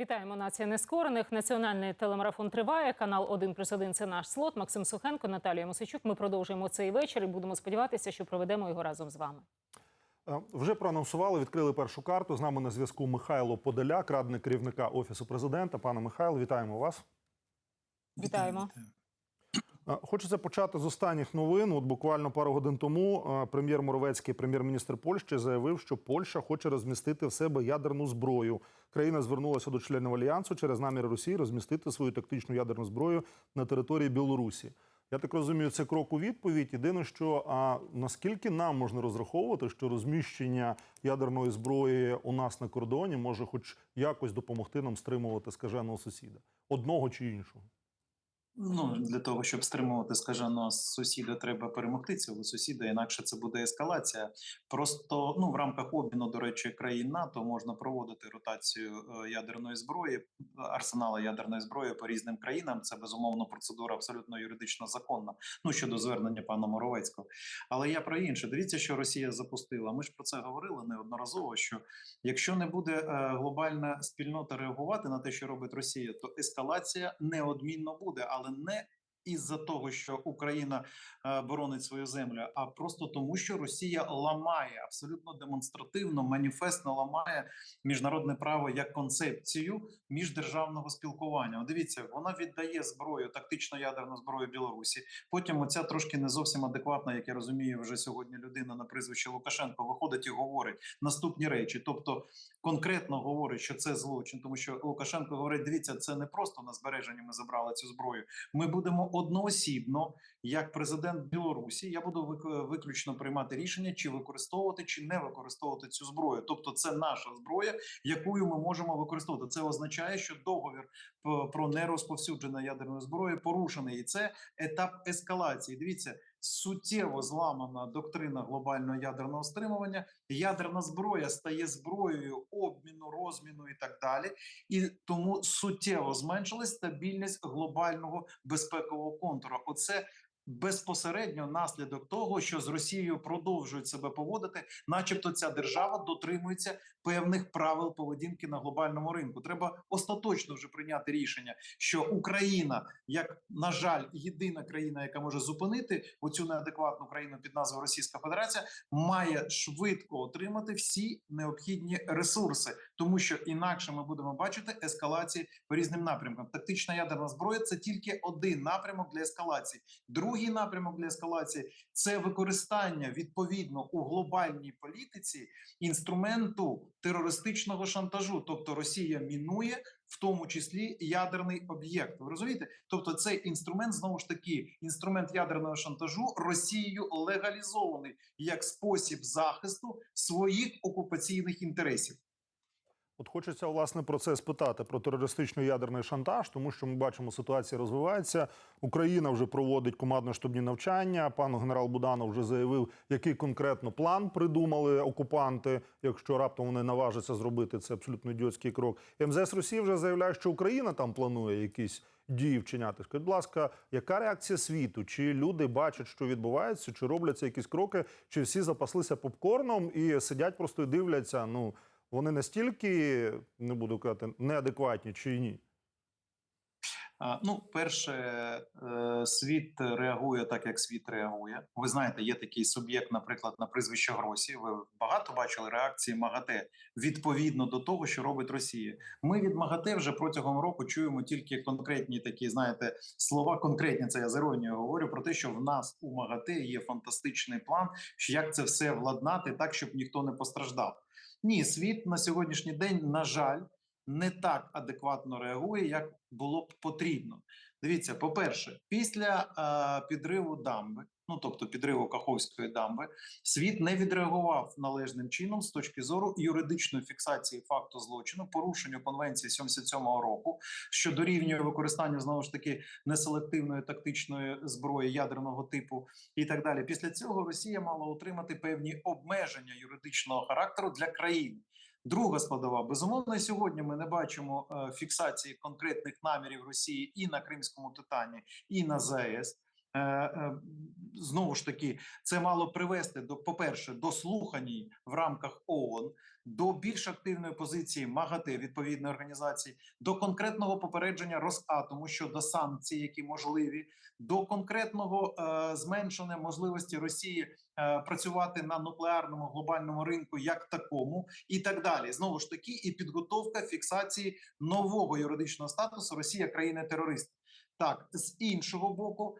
Вітаємо нація нескорених. Національний телемарафон триває. Канал 1 плюс 1 – це наш слот. Максим Сухенко, Наталія Мосичук. Ми продовжуємо цей вечір і будемо сподіватися, що проведемо його разом з вами. Е, Вже проанонсували, відкрили першу карту. З нами на зв'язку Михайло Подоляк, радник керівника офісу президента. Пане Михайло, вітаємо вас. Вітаємо. Е, Хочеться почати з останніх новин. От буквально пару годин тому е, прем'єр Моровецький, прем'єр-міністр Польщі, заявив, що Польща хоче розмістити в себе ядерну зброю. Країна звернулася до членів альянсу через намір Росії розмістити свою тактичну ядерну зброю на території Білорусі. Я так розумію, це крок у відповідь. Єдине, що а наскільки нам можна розраховувати, що розміщення ядерної зброї у нас на кордоні може, хоч якось допомогти нам стримувати скаженого сусіда, одного чи іншого? Ну для того, щоб стримувати скаженого сусіда, треба перемогти цього сусіда, інакше це буде ескалація. Просто ну в рамках обміну, до речі, країн НАТО можна проводити ротацію е, ядерної зброї, арсенала ядерної зброї по різним країнам. Це безумовно процедура абсолютно юридично законна. Ну щодо звернення пана Моровецького. Але я про інше. Дивіться, що Росія запустила. Ми ж про це говорили неодноразово. Що якщо не буде е, глобальна спільнота реагувати на те, що робить Росія, то ескалація неодмінно буде, але не із-за того, що Україна е, боронить свою землю, а просто тому, що Росія ламає абсолютно демонстративно, маніфестно ламає міжнародне право як концепцію міждержавного спілкування. Дивіться, вона віддає зброю, тактично ядерну зброю Білорусі. Потім оця трошки не зовсім адекватна, як я розумію, вже сьогодні людина на прізвище Лукашенко виходить і говорить наступні речі, тобто конкретно говорить, що це злочин, тому що Лукашенко говорить: дивіться, це не просто на збереження. Ми забрали цю зброю. Ми будемо одноосібно, як президент Білорусі. Я буду вик- виключно приймати рішення, чи використовувати, чи не використовувати цю зброю. Тобто, це наша зброя, якою ми можемо використовувати. Це означає, що п- про нерозповсюдження ядерної зброї порушений, і це етап ескалації. Дивіться. Суттєво зламана доктрина глобального ядерного стримування. Ядерна зброя стає зброєю обміну, розміну і так далі, і тому суттєво зменшилась стабільність глобального безпекового контуру. Оце безпосередньо наслідок того, що з Росією продовжують себе поводити, начебто ця держава дотримується певних правил поведінки на глобальному ринку. Треба остаточно вже прийняти рішення, що Україна, як на жаль, єдина країна, яка може зупинити оцю неадекватну країну під назвою Російська Федерація, має швидко отримати всі необхідні ресурси, тому що інакше ми будемо бачити ескалації по різним напрямкам. Тактична ядерна зброя це тільки один напрямок для ескалації. Другий напрямок для ескалації це використання відповідно у глобальній політиці інструменту терористичного шантажу, тобто Росія мінує. В тому числі ядерний об'єкт. Ви розумієте? Тобто, цей інструмент знову ж таки інструмент ядерного шантажу Росією легалізований як спосіб захисту своїх окупаційних інтересів. От хочеться власне про це спитати про терористичний ядерний шантаж, тому що ми бачимо, ситуація розвивається. Україна вже проводить командно-штабні навчання. Пан генерал Буданов вже заявив, який конкретно план придумали окупанти. Якщо раптом вони наважаться зробити це абсолютно ідіотський крок. МЗС Росії вже заявляє, що Україна там планує якісь дії вчиняти. Скажіть, будь ласка, яка реакція світу? Чи люди бачать, що відбувається, чи робляться якісь кроки, чи всі запаслися попкорном і сидять просто і дивляться? Ну вони настільки не буду казати неадекватні чи ні? Ну, перше, е, світ реагує так, як світ реагує. Ви знаєте, є такий суб'єкт, наприклад, на прізвище Гросі. Ви багато бачили реакції МАГАТЕ відповідно до того, що робить Росія. Ми від МАГАТЕ вже протягом року чуємо тільки конкретні такі, знаєте, слова. Конкретні це я з іронією говорю про те, що в нас у МАГАТЕ є фантастичний план, як це все владнати так, щоб ніхто не постраждав. Ні, світ на сьогоднішній день, на жаль, не так адекватно реагує, як було б потрібно. Дивіться, по-перше, після е, підриву дамби, ну тобто підриву Каховської дамби, світ не відреагував належним чином з точки зору юридичної фіксації факту злочину, порушенню конвенції 77-го року, що дорівнює використанню знову ж таки неселективної тактичної зброї ядерного типу, і так далі. Після цього Росія мала отримати певні обмеження юридичного характеру для країни. Друга складова безумовно сьогодні. Ми не бачимо е, фіксації конкретних намірів Росії і на Кримському Титані, і на ЗАЕС. Е, е, знову ж таки, це мало привести до, по-перше, до слухань в рамках ООН, до більш активної позиції МАГАТЕ відповідної організації, до конкретного попередження Росатому щодо санкцій, які можливі, до конкретного е, зменшення можливості Росії е, працювати на нуклеарному глобальному ринку як такому, і так далі. Знову ж таки, і підготовка фіксації нового юридичного статусу Росія країни терорист. Так, з іншого боку,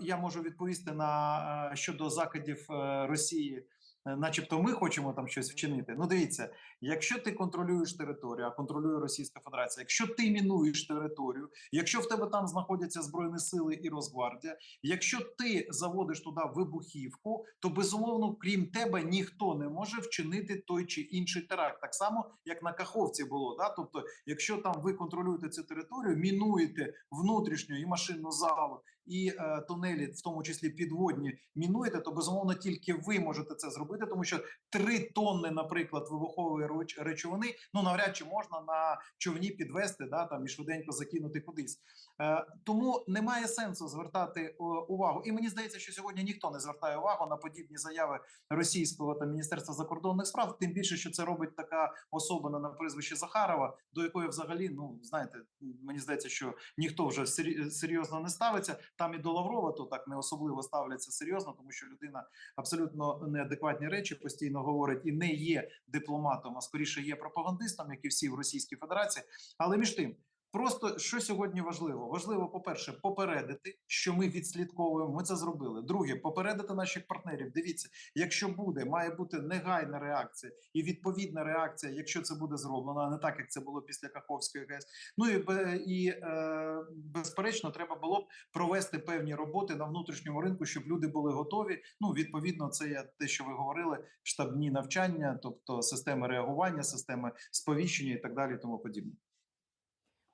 я можу відповісти на е, щодо закидів е, Росії. е, Начебто, ми хочемо там щось вчинити. Ну, дивіться, якщо ти контролюєш територію, а контролює Російська Федерація, якщо ти мінуєш територію, якщо в тебе там знаходяться збройні сили і Росгвардія, якщо ти заводиш туди вибухівку, то безумовно, крім тебе, ніхто не може вчинити той чи інший теракт. Так само, як на Каховці було. Да? Тобто, якщо там ви контролюєте цю територію, мінуєте внутрішню і машинну залу, і е, тунелі, в тому числі підводні, мінуєте, то безумовно тільки ви можете це зробити, тому що три тонни, наприклад, вибухової речовини, ну навряд чи можна на човні підвести, да там і швиденько закинути кудись. Е, тому немає сенсу звертати о, увагу. І мені здається, що сьогодні ніхто не звертає увагу на подібні заяви російського там міністерства закордонних справ. Тим більше, що це робить така особа на прізвище Захарова, до якої взагалі, ну знаєте, мені здається, що ніхто вже серйозно не ставиться. Там і до Лаврова то так не особливо ставляться серйозно, тому що людина абсолютно неадекватні речі постійно говорить і не є дипломатом, а скоріше є пропагандистом, як і всі в Російській Федерації. Але між тим. Просто що сьогодні важливо? Важливо, по-перше, попередити, що ми відслідковуємо. Ми це зробили. Друге, попередити наших партнерів. Дивіться, якщо буде, має бути негайна реакція і відповідна реакція, якщо це буде зроблено, а не так як це було після Каховської ГЕС. Ну і і е, безперечно, треба було б провести певні роботи на внутрішньому ринку, щоб люди були готові. Ну відповідно, це я те, що ви говорили: штабні навчання, тобто системи реагування, системи сповіщення і так далі, тому подібне.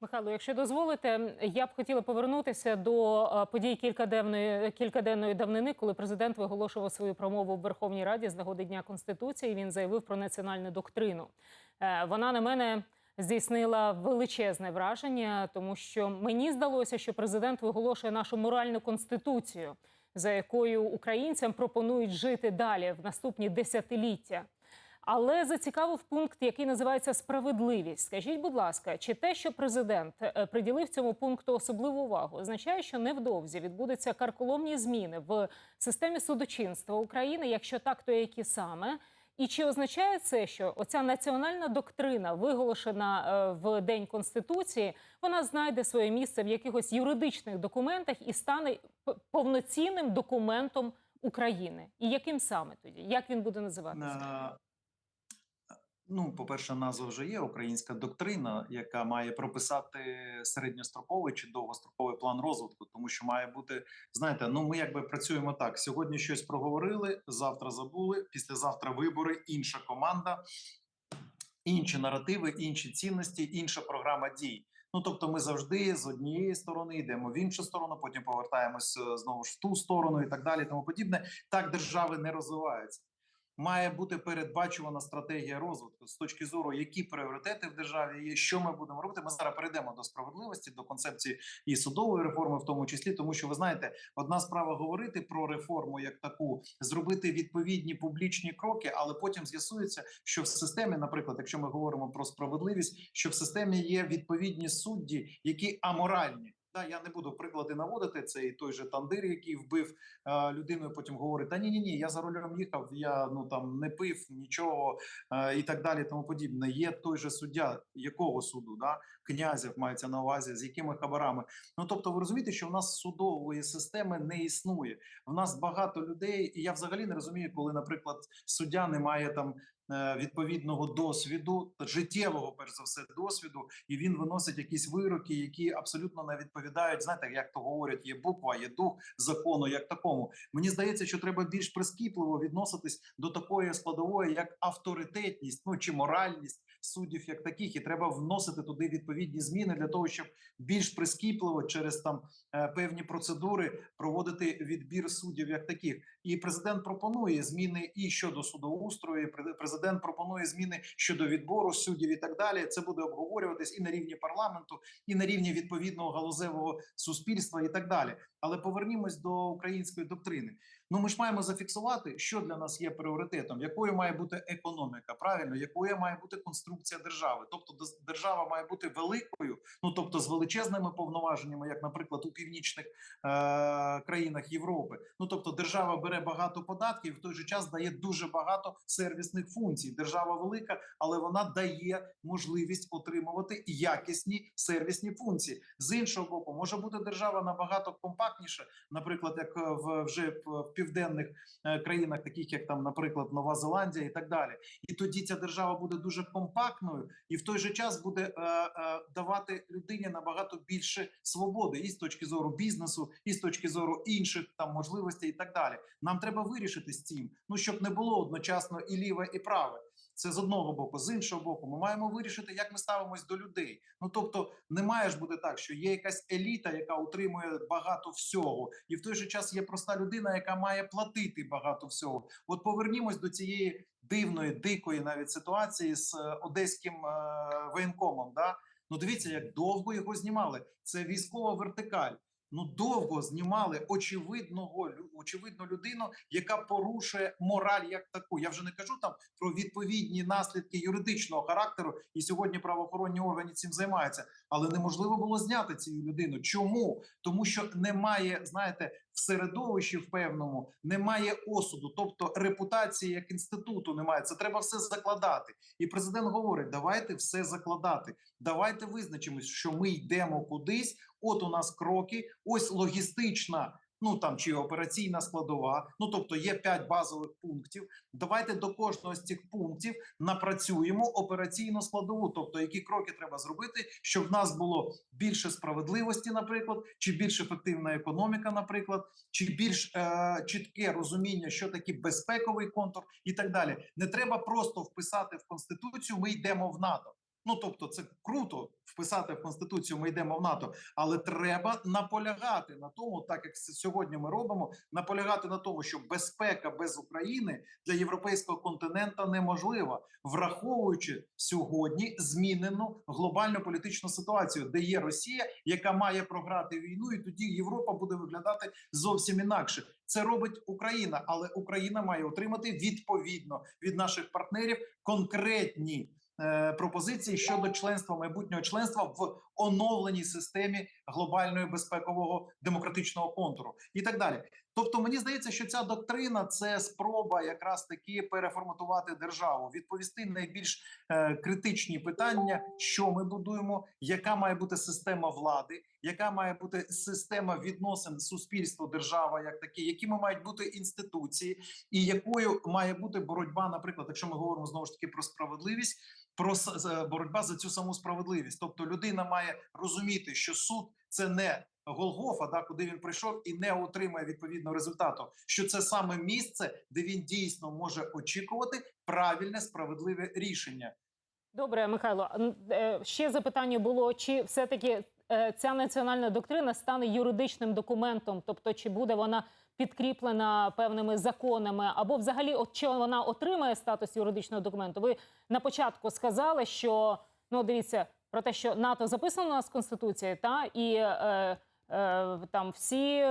Михайло, якщо дозволите, я б хотіла повернутися до е, подій кількаденної кількаденної давнини, коли президент виголошував свою промову в Верховній Раді з нагоди Дня Конституції. Він заявив про національну доктрину. Е, Вона на мене здійснила величезне враження, тому що мені здалося, що президент виголошує нашу моральну конституцію, за якою українцям пропонують жити далі в наступні десятиліття. Але зацікавив пункт, який називається справедливість. Скажіть, будь ласка, чи те, що президент е, приділив цьому пункту особливу увагу, означає, що невдовзі відбудуться карколомні зміни в системі судочинства України? Якщо так, то які саме? І чи означає це, що оця національна доктрина, виголошена е, в День Конституції, вона знайде своє місце в якихось юридичних документах і стане повноцінним документом України? І яким саме тоді? Як він буде називатися? Ну, по-перше, назва вже є українська доктрина, яка має прописати середньостроковий чи довгостроковий план розвитку, тому що має бути, знаєте, ну ми якби працюємо так: сьогодні щось проговорили, завтра забули, післязавтра вибори, інша команда, інші наративи, інші цінності, інша програма дій. Ну тобто, ми завжди з однієї сторони йдемо в іншу сторону, потім повертаємось е, знову ж в ту сторону і так далі. Тому подібне. Так держави не розвиваються. Має бути передбачувана стратегія розвитку з точки зору, які пріоритети в державі є, що ми будемо робити. Ми зараз перейдемо до справедливості, до концепції і судової реформи, в тому числі, тому що ви знаєте, одна справа говорити про реформу як таку, зробити відповідні публічні кроки, але потім з'ясується, що в системі, наприклад, якщо ми говоримо про справедливість, що в системі є відповідні судді, які аморальні. Да, я не буду приклади наводити. Це і той же Тандир, який вбив е, людину, і потім говорить: Та ні, ні, ні, я за рулем їхав, я ну там не пив нічого е, і так далі. Тому подібне. Є той же суддя, якого суду, да князів мається на увазі, з якими хабарами. Ну тобто, ви розумієте, що в нас судової системи не існує. В нас багато людей, і я взагалі не розумію, коли, наприклад, суддя не має там відповідного досвіду, життєвого, перш за все, досвіду, і він виносить якісь вироки, які абсолютно не відповідають. Знаєте, як то говорять, є буква, є дух закону, як такому. Мені здається, що треба більш прискіпливо відноситись до такої складової, як авторитетність, ну чи моральність суддів як таких, і треба вносити туди відповідні зміни для того, щоб більш прискіпливо через там е, певні процедури проводити відбір суддів як таких. І президент пропонує зміни і щодо судоустрою. і Президент пропонує зміни щодо відбору суддів і так далі. Це буде обговорюватись і на рівні парламенту, і на рівні відповідного галузевого суспільства, і так далі. Але повернімось до української доктрини. Ну ми ж маємо зафіксувати, що для нас є пріоритетом, якою має бути економіка, правильно, якою має бути конструкція держави. Тобто, держава має бути великою, ну тобто з величезними повноваженнями, як, наприклад, у північних е- країнах Європи. Ну тобто, держава бере багато податків, і в той же час дає дуже багато сервісних функцій. Держава велика, але вона дає можливість отримувати якісні сервісні функції. З іншого боку, може бути держава набагато компактніша, наприклад, як е, в вже в південних е, країнах, таких як там, наприклад, Нова Зеландія і так далі. І тоді ця держава буде дуже компактною і в той же час буде е, давати людині набагато більше свободи і з точки зору бізнесу, і з точки зору інших там можливостей, і так далі. Нам треба вирішити з цим. Ну щоб не було одночасно і ліве, і праве. Це з одного боку, з іншого боку, ми маємо вирішити, як ми ставимось до людей. Ну тобто, не має ж бути так, що є якась еліта, яка утримує багато всього, і в той же час є проста людина, яка має платити багато всього. От повернімось до цієї дивної, дикої навіть ситуації з е, одеським е, воєнкомом. Да? Ну дивіться, як довго його знімали. Це військова вертикаль. Ну довго знімали очевидного очевидну людину, яка порушує мораль як таку. Я вже не кажу там про відповідні наслідки юридичного характеру, і сьогодні правоохоронні органи цим займаються. Але неможливо було зняти цю людину. Чому? Тому що немає, знаєте, в середовищі в певному немає осуду, тобто репутації як інституту немає. Це треба все закладати. І президент говорить: давайте все закладати. Давайте визначимось, що ми йдемо кудись. От у нас кроки, ось логістична. Ну там чи операційна складова, ну тобто є п'ять базових пунктів. Давайте до кожного з цих пунктів напрацюємо операційну складову, тобто які кроки треба зробити, щоб в нас було більше справедливості, наприклад, чи більш ефективна економіка, наприклад, чи більш е, чітке розуміння, що таке безпековий контур, і так далі. Не треба просто вписати в конституцію. Ми йдемо в НАТО. Ну тобто, це круто вписати в конституцію. Ми йдемо в НАТО, але треба наполягати на тому, так як сьогодні ми робимо, наполягати на тому, що безпека без України для європейського континента неможлива, враховуючи сьогодні змінену глобальну політичну ситуацію, де є Росія, яка має програти війну, і тоді Європа буде виглядати зовсім інакше. Це робить Україна, але Україна має отримати відповідно від наших партнерів конкретні пропозиції щодо членства майбутнього членства в оновленій системі глобальної безпекового демократичного контуру і так далі. Тобто, мені здається, що ця доктрина це спроба якраз таки переформатувати державу, відповісти найбільш е, критичні питання, що ми будуємо, яка має бути система влади, яка має бути система відносин суспільство, держава, як такі, якими мають бути інституції, і якою має бути боротьба, наприклад, якщо ми говоримо знову ж таки про справедливість, про с- боротьба за цю саму справедливість. Тобто людина має розуміти, що суд це не Голгофа, да, куди він прийшов і не отримає відповідного результату. Що це саме місце, де він дійсно може очікувати правильне справедливе рішення. Добре, Михайло. Е, Ще запитання було: чи все-таки е, ця національна доктрина стане юридичним документом, тобто чи буде вона підкріплена певними законами, або взагалі, от чи вона отримає статус юридичного документу? Ви на початку сказали, що ну дивіться про те, що НАТО записано у нас в конституції, та і е, е, там всі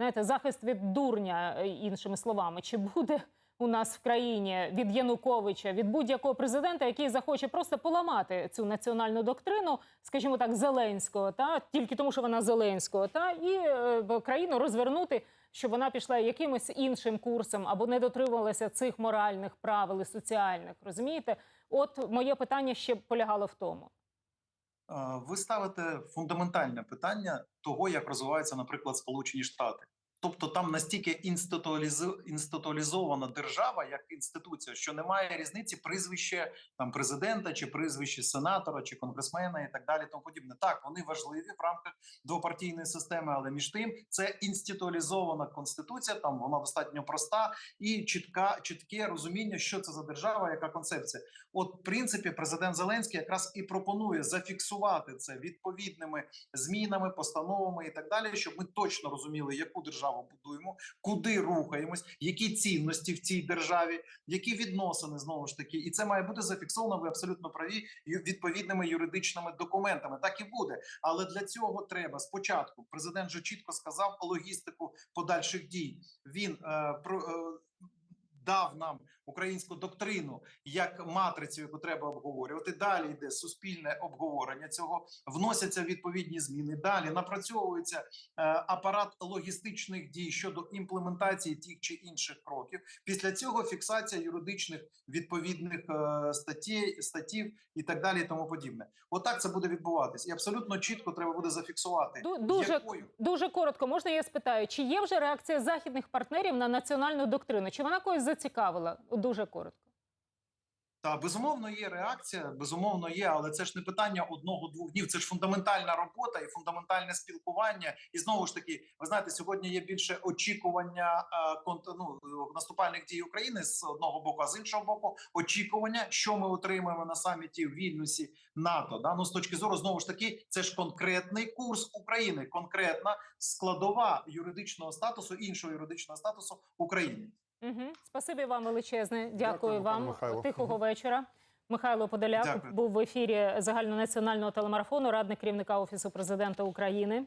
знаєте, захист від дурня, е, іншими словами, чи буде у нас в країні від Януковича, від будь-якого президента, який захоче просто поламати цю національну доктрину, скажімо так, Зеленського, та тільки тому, що вона Зеленського, та і е, країну розвернути, щоб вона пішла якимось іншим курсом або не дотримувалася цих моральних правил і соціальних. Розумієте? От моє питання ще полягало в тому. Ви ставите фундаментальне питання того, як розвиваються, наприклад, Сполучені Штати. Тобто там настільки інституалізована держава як інституція, що немає різниці прізвище там президента, чи прізвище сенатора, чи конгресмена, і так далі. Тому подібне. Так, вони важливі в рамках двопартійної системи, але між тим це інституалізована конституція. Там вона достатньо проста і чітка, чітке розуміння, що це за держава, яка концепція. От, в принципі, президент Зеленський якраз і пропонує зафіксувати це відповідними змінами, постановами і так далі, щоб ми точно розуміли, яку державу будуємо, куди рухаємось, які цінності в цій державі, які відносини знову ж таки, і це має бути зафіксовано. Ви абсолютно праві відповідними юридичними документами. Так і буде. Але для цього треба спочатку. Президент же чітко сказав логістику подальших дій. Він е, про. Е, Дав нам українську доктрину як матрицю, яку треба обговорювати. Далі йде суспільне обговорення цього, вносяться відповідні зміни. Далі напрацьовується е, апарат логістичних дій щодо імплементації тих чи інших кроків. Після цього фіксація юридичних відповідних статей, статтів і так далі, і тому подібне. Отак це буде відбуватись, і абсолютно чітко треба буде зафіксувати, дуже якою Дуже коротко, можна я спитаю, чи є вже реакція західних партнерів на національну доктрину? Чи вона когось зацікавила? Дуже коротко. Та безумовно є реакція, безумовно є, але це ж не питання одного-двох днів. Це ж фундаментальна робота і фундаментальне спілкування. І знову ж таки, ви знаєте, сьогодні є більше очікування е, ну, наступальних дій України з одного боку, а з іншого боку, очікування, що ми отримаємо на саміті в Вільнюсі НАТО. Да? Ну, з точки зору знову ж таки, це ж конкретний курс України, конкретна складова юридичного статусу, іншого юридичного статусу України. Угу. Спасибі вам величезне. Дякую, Дякую вам. Михайло. Тихого вечора. Михайло Подоляк Дякую. був в ефірі загальнонаціонального телемарафону, радник керівника офісу президента України.